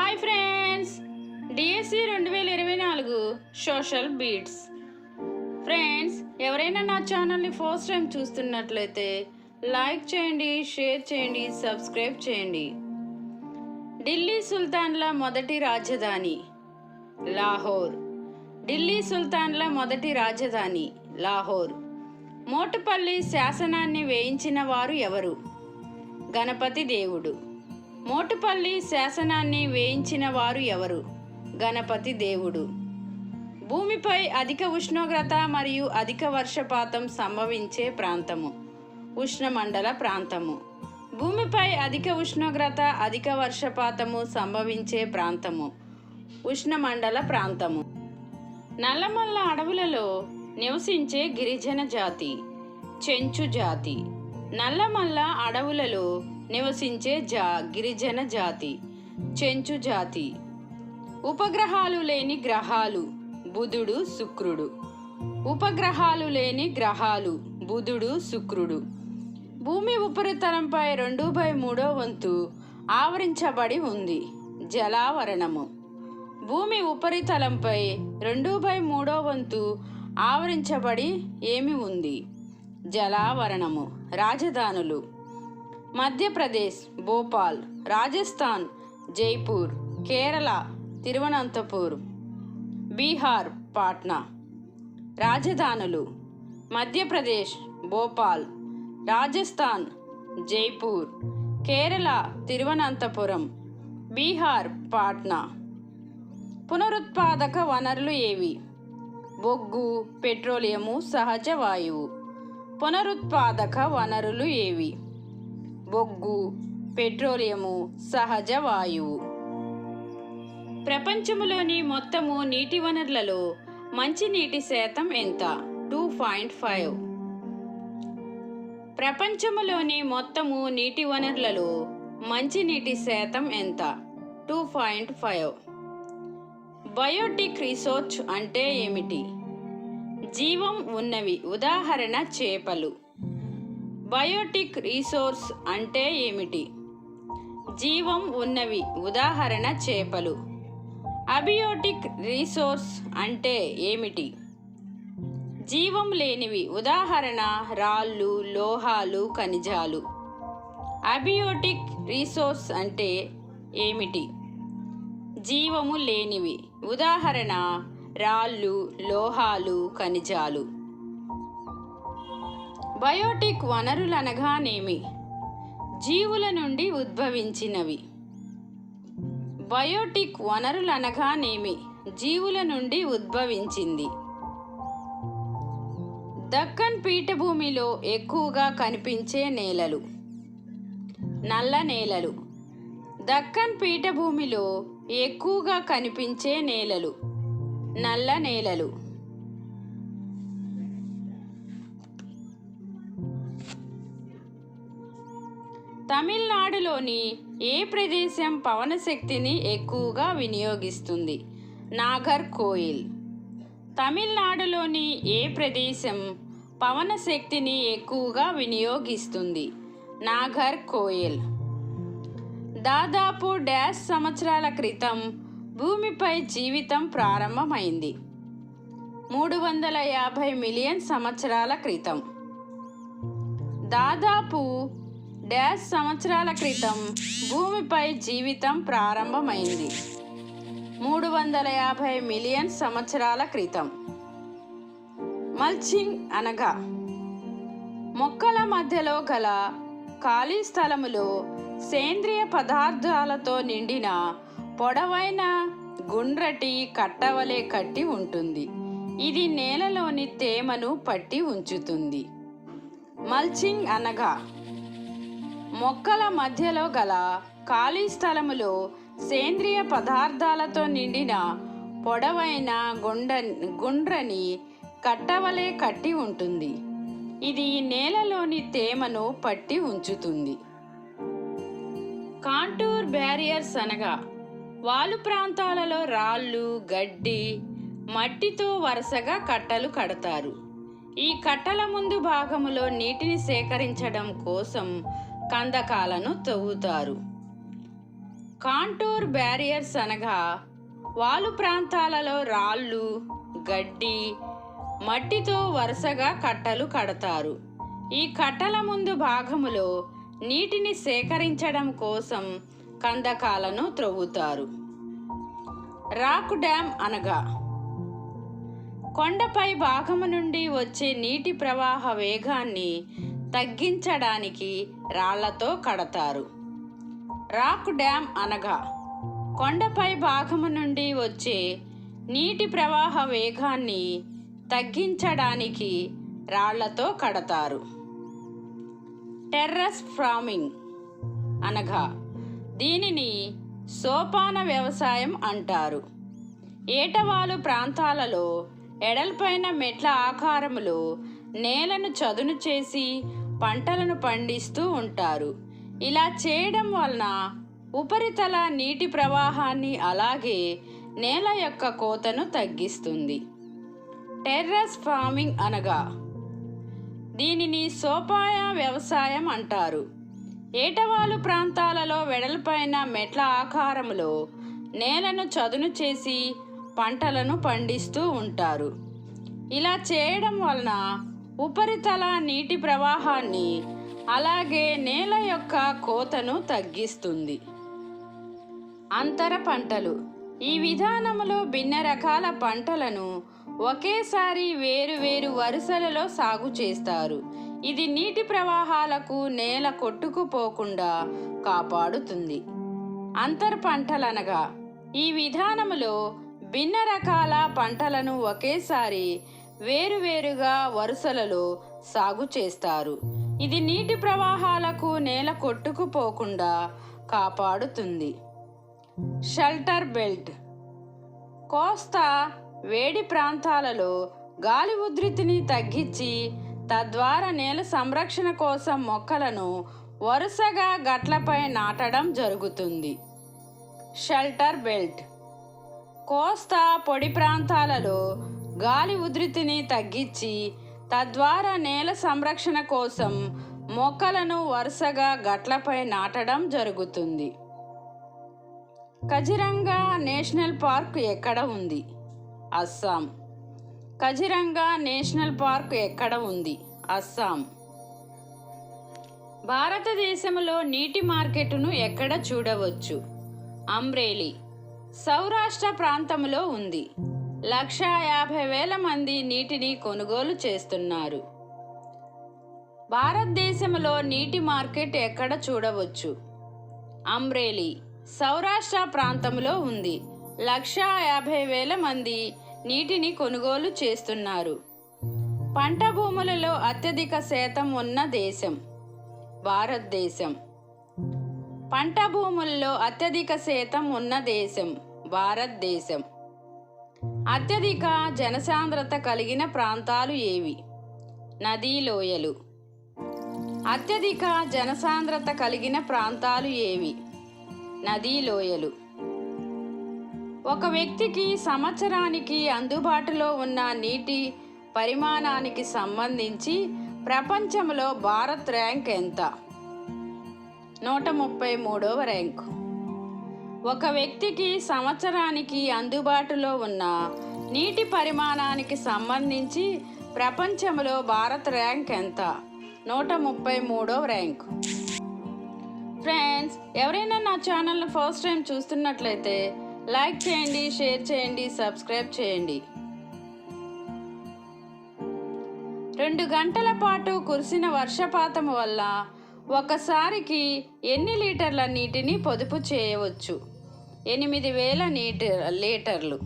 Hi friends. DSC రెండు వేల ఇరవై నాలుగు సోషల్ బీట్స్. ఫ్రెండ్స్ ఎవరైనా నా ఛానల్ని ఫస్ట్ టైం చూస్తున్నట్లయితే లైక్ చేయండి షేర్ చేయండి సబ్స్క్రైబ్ చేయండి. ఢిల్లీ సుల్తాన్ల మొదటి రాజధాని లాహోర్. ఢిల్లీ సుల్తాన్ల మొదటి రాజధాని లాహోర్. మోటుపల్లి శాసనాన్ని వేయించిన వారు ఎవరు? గణపతి దేవుడు. మోటుపల్లి శాసనాన్ని వేయించిన వారు ఎవరు? గణపతి దేవుడు. భూమిపై అధిక ఉష్ణోగ్రత మరియు అధిక వర్షపాతం సంభవించే ప్రాంతము. ఉష్ణమండల ప్రాంతము. భూమిపై అధిక ఉష్ణోగ్రత అధిక వర్షపాతము సంభవించే ప్రాంతము. ఉష్ణమండల ప్రాంతము. నల్లమల్ల అడవులలో నివసించే గిరిజన జాతి. చెంచు జాతి. నల్లమల్ల అడవులలో నివసించే జా గిరిజన జాతి చెంచు జాతి. ఉపగ్రహాలు లేని గ్రహాలు బుధుడు శుక్రుడు. ఉపగ్రహాలు లేని గ్రహాలు బుధుడు శుక్రుడు. భూమి ఉపరితలంపై రెండు బై మూడో వంతు ఆవరించబడి ఉంది. జలావరణము. భూమి ఉపరితలంపై రెండు బై మూడో వంతు ఆవరించబడి ఏమి ఉంది? జలావరణము. రాజధానులు. మధ్యప్రదేశ్ భోపాల్ రాజస్థాన్ జైపూర్ కేరళ తిరువనంతపూర్ బీహార్ పాట్నా. రాజధానులు మధ్యప్రదేశ్ భోపాల్ రాజస్థాన్ జైపూర్ కేరళ తిరువనంతపురం బీహార్ పాట్నా. పునరుత్పాదక వనరులు ఏవి? బొగ్గు పెట్రోలియము సహజ వాయువు. పునరుత్పాదక వనరులు ఏవి? బొగ్గు పెట్రోలియము సహజ వాయువు ప్రపంచంలోని మొత్తము నీటి వనరులలో మంచినీటి శాతం ఎంత? Two point five. ప్రపంచంలోని మొత్తము నీటి వనరులలో మంచినీటి శాతం ఎంత? Two point five. Biotic resource అంటే ఏమిటి? జీవం ఉన్నవి. ఉదాహరణ చేపలు. బయోటిక్ రీసోర్స్ అంటే ఏమిటి? జీవం ఉన్నవి ఉదాహరణ చేపలు. అబియోటిక్ రీసోర్స్ అంటే ఏమిటి? జీవం లేనివి ఉదాహరణ రాళ్ళు లోహాలు ఖనిజాలు. అబియోటిక్ రీసోర్స్ అంటే ఏమిటి? జీవము లేనివి ఉదాహరణ రాళ్ళు లోహాలు ఖనిజాలు. బయోటిక్ వనరులనగానేమి? జీవుల నుండి ఉద్భవించినవి. బయోటిక్ వనరులనగానేమి? జీవుల నుండి ఉద్భవించింది. దక్కన్ పీఠభూమిలో ఎక్కువగా కనిపించే నేలలు. నల్ల నేలలు. దక్కన్ పీఠభూమిలో ఎక్కువగా కనిపించే నేలలు. నల్ల నేలలు. తమిళనాడులోని ఏ ప్రదేశం పవన శక్తిని ఎక్కువగా వినియోగిస్తుంది? నాగర్ కోయిల్. తమిళనాడులోని ఏ ప్రదేశం పవన శక్తిని ఎక్కువగా వినియోగిస్తుంది? నాగర్ కోయిల్. దాదాపు డాష్ సంవత్సరాల క్రితం భూమిపై జీవితం ప్రారంభమైంది. మూడు వందల యాభై మిలియన్ సంవత్సరాల క్రితం. దాదాపు డాష్ సంవత్సరాల క్రితం భూమిపై జీవితం ప్రారంభమైంది. మూడు వందల యాభై మిలియన్ సంవత్సరాల క్రితం. మల్చింగ్ అనగా మొక్కల మధ్యలో గల ఖాళీ స్థలములో సేంద్రియ పదార్థాలతో నిండిన పొడవైన గుండ్రటి కట్టవలే కట్టి ఉంటుంది. ఇది నేలలోని తేమను పట్టి ఉంచుతుంది. మల్చింగ్ అనగా మొక్కల మధ్యలో గల ఖాళీ స్థలములో సేంద్రియ పదార్థాలతో నిండిన పొడవైన గుండ గుండ్రని కట్టవలే కట్టి ఉంటుంది. ఇది నేలలోని తేమను పట్టి ఉంచుతుంది. కాంటూర్ బ్యారియర్స్ అనగా వాలు ప్రాంతాలలో రాళ్ళు గడ్డి మట్టితో వరుసగా కట్టలు కడతారు. ఈ కట్టల ముందు భాగములో నీటిని సేకరించడం కోసం కందకాలను తవ్వుతారు. కాంటూర్ బ్యారియర్స్ అనగా వాలు ప్రాంతాలలో రాళ్ళు గడ్డి మట్టితో వరుసగా కట్టలు కడతారు. ఈ కట్టల ముందు భాగములో నీటిని సేకరించడం కోసం కందకాలను త్రవ్వుతారు. రాక్ డ్యామ్ అనగా కొండపై భాగము నుండి వచ్చే నీటి ప్రవాహ వేగాన్ని తగ్గించడానికి రాళ్ళతో కడతారు. రాక్ డ్యామ్ అనగా కొండపై భాగము నుండి వచ్చే నీటి ప్రవాహ వేగాన్ని తగ్గించడానికి రాళ్ళతో కడతారు. టెర్రస్ ఫార్మింగ్ అనగా దీనిని సోపాన వ్యవసాయం అంటారు. ఏటవాలు ప్రాంతాలలో ఎడల్పైన మెట్ల ఆకారములో నేలను చదును చేసి పంటలను పండిస్తూ ఉంటారు. ఇలా చేయడం వలన ఉపరితల నీటి ప్రవాహాన్ని అలాగే నేల యొక్క కోతను తగ్గిస్తుంది. టెర్రస్ ఫార్మింగ్ అనగా దీనిని సోపాయ వ్యవసాయం అంటారు. ఏటవాలు ప్రాంతాలలో వెడల్పైన మెట్ల ఆకారములో నేలను చదును చేసి పంటలను పండిస్తూ ఉంటారు. ఇలా చేయడం వలన ఉపరితల నీటి ప్రవాహాన్ని అలాగే నేల యొక్క కోతను తగ్గిస్తుంది. అంతర పంటలు. ఈ విధానములో భిన్న రకాల పంటలను ఒకేసారి వేరు వేరు వరుసలలో సాగు చేస్తారు. ఇది నీటి ప్రవాహాలకు నేల కొట్టుకుపోకుండా కాపాడుతుంది. అంతర్ పంటలనగా ఈ విధానములో భిన్న రకాల పంటలను ఒకేసారి వేరువేరుగా వరుసలలో సాగు చేస్తారు. ఇది నీటి ప్రవాహాలకు నేల కొట్టుకుపోకుండా కాపాడుతుంది. Shelter belt. కోస్తా వేడి ప్రాంతాలలో గాలి ఉధృతిని తగ్గించి తద్వారా నేల సంరక్షణ కోసం మొక్కలను వరుసగా గట్లపై నాటడం జరుగుతుంది. Shelter belt. కోస్తా పొడి ప్రాంతాలలో గాలి ఉధృతిని తగ్గించి తద్వారా నేల సంరక్షణ కోసం మొక్కలను వరుసగా గట్లపై నాటడం జరుగుతుంది. కజిరంగా నేషనల్ పార్క్ ఎక్కడ ఉంది? అస్సాం. కజిరంగా నేషనల్ పార్క్ ఎక్కడ ఉంది? అస్సాం. భారతదేశంలో నీటి మార్కెట్ను ఎక్కడ చూడవచ్చు? అమ్రేలి. సౌరాష్ట్ర ప్రాంతంలో ఉంది. లక్షా యాభై వేల మంది నీటిని కొనుగోలు చేస్తున్నారు. భారతదేశంలో నీటి మార్కెట్ ఎక్కడ చూడవచ్చు? అమ్రేలీ సౌరాష్ట్ర ప్రాంతంలో ఉంది. లక్షా యాభై వేల మంది నీటిని కొనుగోలు చేస్తున్నారు. పంట భూములలో అత్యధిక శాతం ఉన్న దేశం భారతదేశం. పంట భూముల్లో అత్యధిక శాతం ఉన్న దేశం భారతదేశం. అత్యధిక జనసాంద్రత కలిగిన ప్రాంతాలు ఏవి? నదీ లోయలు. అత్యధిక జనసాంద్రత కలిగిన ప్రాంతాలు ఏవి? నదీ లోయలు. ఒక వ్యక్తికి సంవత్సరానికి అందుబాటులో ఉన్న నీటి పరిమాణానికి సంబంధించి ప్రపంచంలో భారత్ ర్యాంక్ ఎంత? నూట ముప్పై మూడవ ర్యాంకు. ఒక వ్యక్తికి సంవత్సరానికి అందుబాటులో ఉన్న నీటి పరిమాణానికి సంబంధించి ప్రపంచంలో భారత్ ర్యాంక్ ఎంత? నూట ముప్పై మూడో ర్యాంక్. ఫ్రెండ్స్ ఎవరైనా నా ఛానల్ను ఫస్ట్ టైం చూస్తున్నట్లయితే లైక్ చేయండి షేర్ చేయండి సబ్స్క్రైబ్ చేయండి. రెండు గంటల పాటు కురిసిన వర్షపాతం వల్ల ఒకసారికి ఎన్ని లీటర్ల నీటిని పొదుపు చేయవచ్చు? ఎనిమిది వేల నీటి లీటర్లు.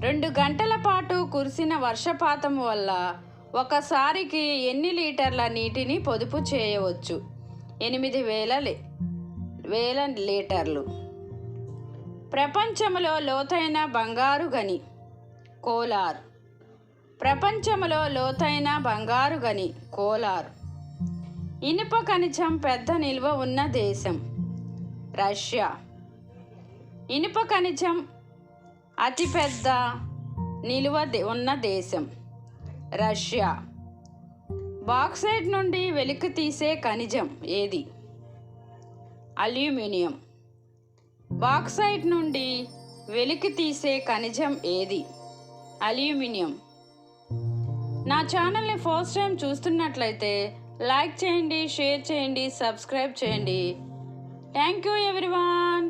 రెండు గంటల పాటు కురిసిన వర్షపాతం వల్ల ఒకసారికి ఎన్ని లీటర్ల నీటిని పొదుపు చేయవచ్చు? ఎనిమిది వేల లీ- వేల లీటర్లు. ప్రపంచంలో లోతైన బంగారు గని కోలార్. ప్రపంచంలో లోతైన బంగారు గని కోలార్. ఇనుప ఖనిజం పెద్ద నిల్వ ఉన్న దేశం. రష్యా. ఇనుప ఖనిజం అతిపెద్ద నిలువ ఉన్న దేశం. రష్యా. బాక్సైట్ నుండి వెలికి తీసే ఖనిజం ఏది? అల్యూమినియం. బాక్సైట్ నుండి వెలికి తీసే ఖనిజం ఏది? అల్యూమినియం. నా ఛానల్ని ఫస్ట్ టైం చూస్తున్నట్లయితే లైక్ చేయండి షేర్ చేయండి సబ్స్క్రైబ్ చేయండి. Thank you everyone.